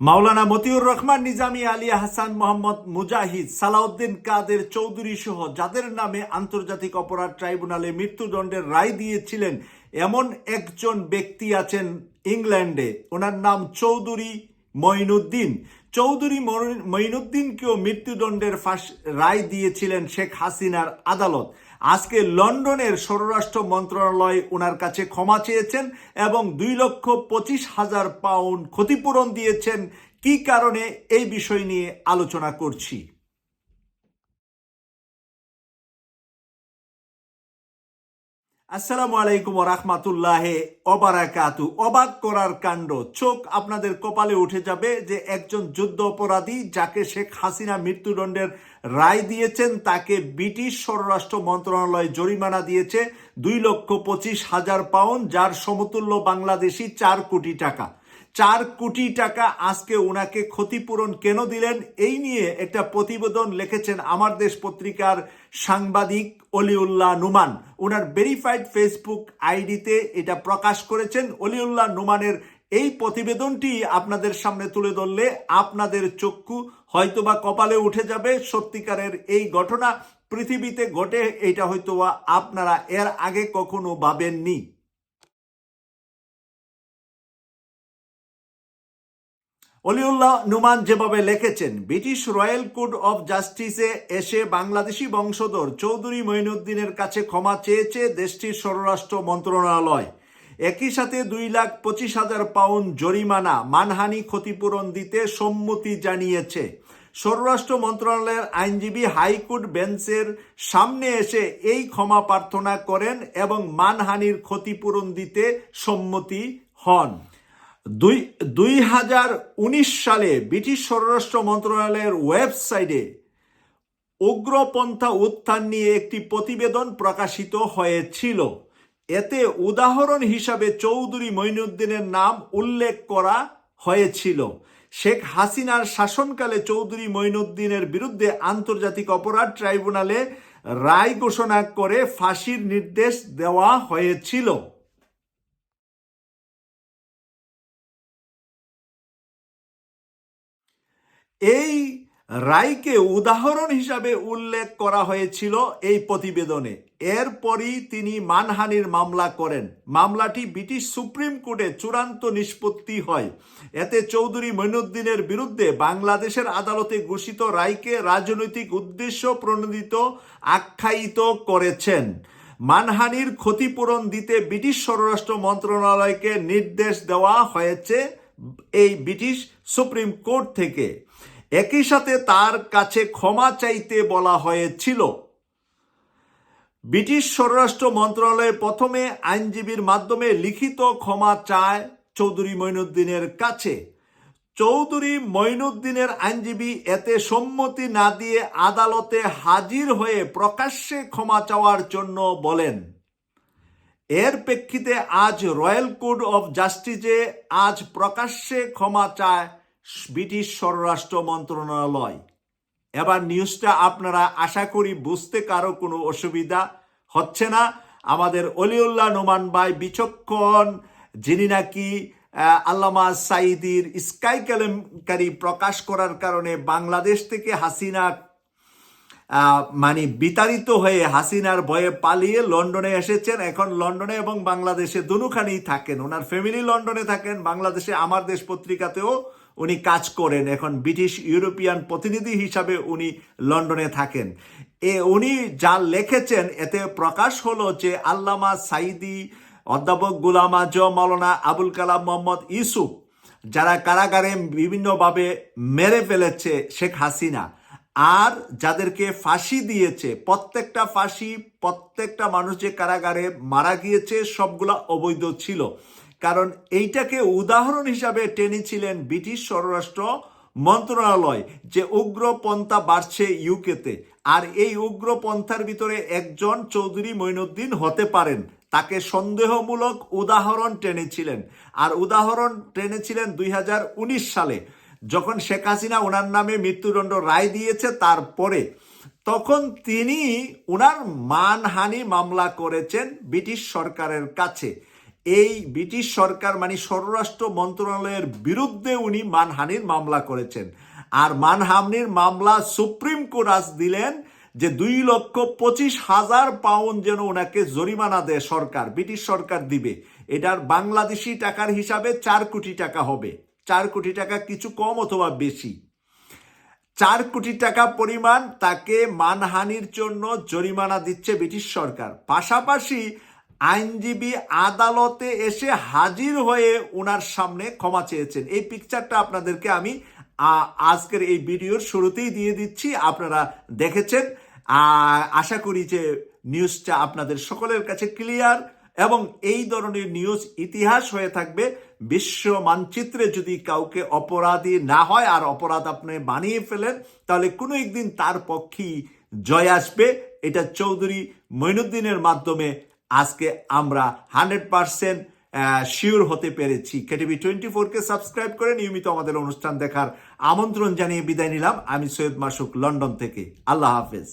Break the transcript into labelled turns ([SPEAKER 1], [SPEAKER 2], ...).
[SPEAKER 1] মাওলানা মতিউর রহমান, নিজামী আলী হাসান মোহাম্মদ মুজাহিদ, সালাউদ্দিন কাদের চৌধুরী সহ যাদের নামে আন্তর্জাতিক অপরাধ ট্রাইব্যুনালে মৃত্যুদণ্ডের রায় দিয়েছিলেন, এমন একজন ব্যক্তি আছেন ইংল্যান্ডে। ওনার নাম চৌধুরী মঈনুদ্দিন। চৌধুরী মঈ- মঈনুদ্দিনকেও মৃত্যুদণ্ডের ফাঁস, রায় দিয়েছিলেন শেখ হাসিনার আদালত। আজকে লন্ডনের স্বরাষ্ট্র মন্ত্রণালয় ওনার কাছে ক্ষমা চেয়েছেন এবং দুই লক্ষ পঁচিশ হাজার পাউন্ড ক্ষতিপূরণ দিয়েছেন। কি কারণে এই বিষয় নিয়ে আলোচনা করছি? আসসালামু আলাইকুম রহমাতুল্লাহ অবারাকাতু অবাক করার কাণ্ড। চোখ আপনাদের কপালে উঠে যাবে যে একজন যুদ্ধ অপরাধী যাকে শেখ হাসিনা মৃত্যুদণ্ডের রায় দিয়েছেন, তাকে ব্রিটিশ স্বরাষ্ট্র মন্ত্রণালয় জরিমানা দিয়েছে দুই লক্ষ পঁচিশ হাজার পাউন্ড, যার সমতুল্য বাংলাদেশি চার কোটি টাকা। চার কোটি টাকা আজকে ওনাকে ক্ষতিপূরণ কেন দিলেন? এই নিয়ে একটা প্রতিবেদন লিখেছেন আমার দেশ পত্রিকার সাংবাদিক অলিউল্লাহ নুমান। ওনার ভেরিফাইড ফেসবুক আইডিতে এটা প্রকাশ করেছেন। অলিউল্লাহ নুমানের এই প্রতিবেদনটি আপনাদের সামনে তুলে ধরলে আপনাদের চক্ষু হয়তোবা কপালে উঠে যাবে। সত্যিকারের এই ঘটনা পৃথিবীতে ঘটে, এটা হয়তোবা আপনারা এর আগে কখনো ভাবেননি। অলিউল্লাহ নুমান যেভাবে লিখেছেন, ব্রিটিশ রয়্যাল কোর্ট অফ জাস্টিসে এসে বাংলাদেশি বংশধর চৌধুরী মঈনুদ্দিনের কাছে ক্ষমা চেয়েছে দেশটির স্বরাষ্ট্র মন্ত্রণালয়। একই সাথে দুই লাখ পঁচিশ হাজার পাউন্ড জরিমানা মানহানি ক্ষতিপূরণ দিতে সম্মতি জানিয়েছে। স্বরাষ্ট্র মন্ত্রণালয়ের আইনজীবী হাইকোর্ট বেঞ্চের সামনে এসে এই ক্ষমা প্রার্থনা করেন এবং মানহানির ক্ষতিপূরণ দিতে সম্মতি হন। দুই দুই হাজার উনিশ সালে ব্রিটিশ স্বরাষ্ট্র মন্ত্রণালয়ের ওয়েবসাইটে উগ্রপন্থা উত্থান নিয়ে একটি প্রতিবেদন প্রকাশিত হয়েছিল। এতে উদাহরণ হিসাবে চৌধুরী মঈনুদ্দিনের নাম উল্লেখ করা হয়েছিল। শেখ হাসিনার শাসনকালে চৌধুরী মঈনুদ্দিনের বিরুদ্ধে আন্তর্জাতিক অপরাধ ট্রাইব্যুনালে রায় ঘোষণা করে ফাঁসির নির্দেশ দেওয়া হয়েছিল। এই রায়কে উদাহরণ হিসাবে উল্লেখ করা হয়েছিল এই প্রতিবেদনে। এরপরই তিনি মানহানির মামলা করেন। মামলাটি ব্রিটিশ সুপ্রিম কোর্টে চূড়ান্ত নিষ্পত্তি হয়। এতে চৌধুরী মঈনুদ্দিনের বিরুদ্ধে বাংলাদেশের আদালতে ঘোষিত রায়কে রাজনৈতিক উদ্দেশ্য প্রণোদিত আখ্যায়িত করেছেন। মানহানির ক্ষতিপূরণ দিতে ব্রিটিশ স্বরাষ্ট্র মন্ত্রণালয়কে নির্দেশ দেওয়া হয়েছে। এই ব্রিটিশ সুপ্রিম কোর্ট থেকে একই সাথে তার কাছে ক্ষমা চাইতে বলা হয়েছিল। ব্রিটিশ স্বরাষ্ট্র মন্ত্রণালয় প্রথমে আইনজীবীর মাধ্যমে লিখিত ক্ষমা চায় চৌধুরী মঈনুদ্দিনের কাছে। চৌধুরী মঈনুদ্দিনের আইনজীবী এতে সম্মতি না দিয়ে আদালতে হাজির হয়ে প্রকাশ্যে ক্ষমা চাওয়ার জন্য বলেন। এর প্রেক্ষিতে আজ রয়্যাল কোর্ট অফ জাস্টিসে আজ প্রকাশ্যে ক্ষমা চায় ব্রিটিশ স্বরাষ্ট্র মন্ত্রণালয়। এবার নিউজটা আপনারা আশা করি বুঝতে কারও কোনো অসুবিধা হচ্ছে না। আমাদের অলিউল্লাহ নোমান ভাই বিচক্ষণ, যিনি নাকি আল্লামা সাইদির স্কাই কেলেঙ্কারি প্রকাশ করার কারণে বাংলাদেশ থেকে হাসিনা মানে বিতাড়িত হয়ে হাসিনার ভয়ে পালিয়ে লন্ডনে এসেছেন। এখন লন্ডনে এবং বাংলাদেশে দুখানেই থাকেন। ওনার ফ্যামিলি লন্ডনে থাকেন, বাংলাদেশে আমার দেশ পত্রিকাতেও উনি কাজ করেন। এখন ব্রিটিশ ইউরোপিয়ান প্রতিনিধি হিসাবে উনি লন্ডনে থাকেন। এ, উনি যা লিখেছেন, এতে প্রকাশ হলো যে আল্লামা সাইদি, অধ্যাপক গুলাম আজম, মাওলানা আবুল কালাম মোহাম্মদ ইউসুফ, যারা কারাগারে বিভিন্নভাবে মেরে ফেলেছে শেখ হাসিনা। আর যাদেরকে ফাঁসি দিয়েছে, প্রত্যেকটা ফাঁসি, প্রত্যেকটা মানুষ যে কারাগারে মারা গিয়েছে, সবগুলা অবৈধ ছিল। কারণ এইটাকে উদাহরণ হিসাবে টেনেছিলেন ব্রিটিশ স্বরাষ্ট্র মন্ত্রণালয় যে উগ্রপন্থা বাড়ছে ইউকেতে। আর এই উগ্রপন্থার ভিতরে একজন চৌধুরী মঈনুদ্দিন হতে পারেন। তাকে সন্দেহমূলক উদাহরণ টেনেছিলেন। আর উদাহরণ টেনেছিলেন দুই হাজার উনিশ সালে। যখন শেখ হাসিনা ওনার নামে মৃত্যুদণ্ড রায় দিয়েছে তারপরে, তখন তিনি ওনার মানহানি মামলা করেছেন ব্রিটিশ সরকারের কাছে। এই ব্রিটিশ সরকার মানে স্বরাষ্ট্র মন্ত্রণালয়ের বিরুদ্ধে উনি মানহানির মামলা করেছেন। আর মানহানির মামলা সুপ্রিম কোর্ট আজ দিলেন যে দুই লক্ষ পঁচিশ হাজার পাউন্ড যেন ওনাকে জরিমানা দেয় সরকার, ব্রিটিশ সরকার দিবে। এটার বাংলাদেশি টাকার হিসাবে চার কোটি টাকা হবে। চার কোটি টাকা কিছু কম অথবা বেশি। চার কোটি টাকা পরিমাণ তাকে মানহানির জন্য জরিমানা দিচ্ছে ব্রিটিশ সরকার। পাশাপাশি আইনজীবী আদালতে এসে হাজির হয়ে ওনার সামনে ক্ষমা চেয়েছেন। এই পিকচারটা আপনাদেরকে আমি আজকের এই ভিডিওর শুরুতেই দিয়ে দিচ্ছি। আপনারা দেখেছেন। আশা করি যে নিউজটা আপনাদের সকলের কাছে ক্লিয়ার এবং এই ধরনের নিউজ ইতিহাস হয়ে থাকবে। বিশ্ব মানচিত্রে যদি কাউকে অপরাধী না হয় আর অপরাধ আপনি বানিয়ে ফেলেন, তাহলে কোনো একদিন তার পক্ষেই জয় আসবে। এটা চৌধুরী মঈনুদ্দিনের মাধ্যমে আজকে আমরা হান্ড্রেড পারসেন্ট শিওর হতে পেরেছি। কেটিভি টোয়েন্টি ফোরকে সাবস্ক্রাইব করে নিয়মিত আমাদের অনুষ্ঠান দেখার আমন্ত্রণ জানিয়ে বিদায় নিলাম। আমি সৈয়দ মাসুক, লন্ডন থেকে। আল্লাহ হাফেজ।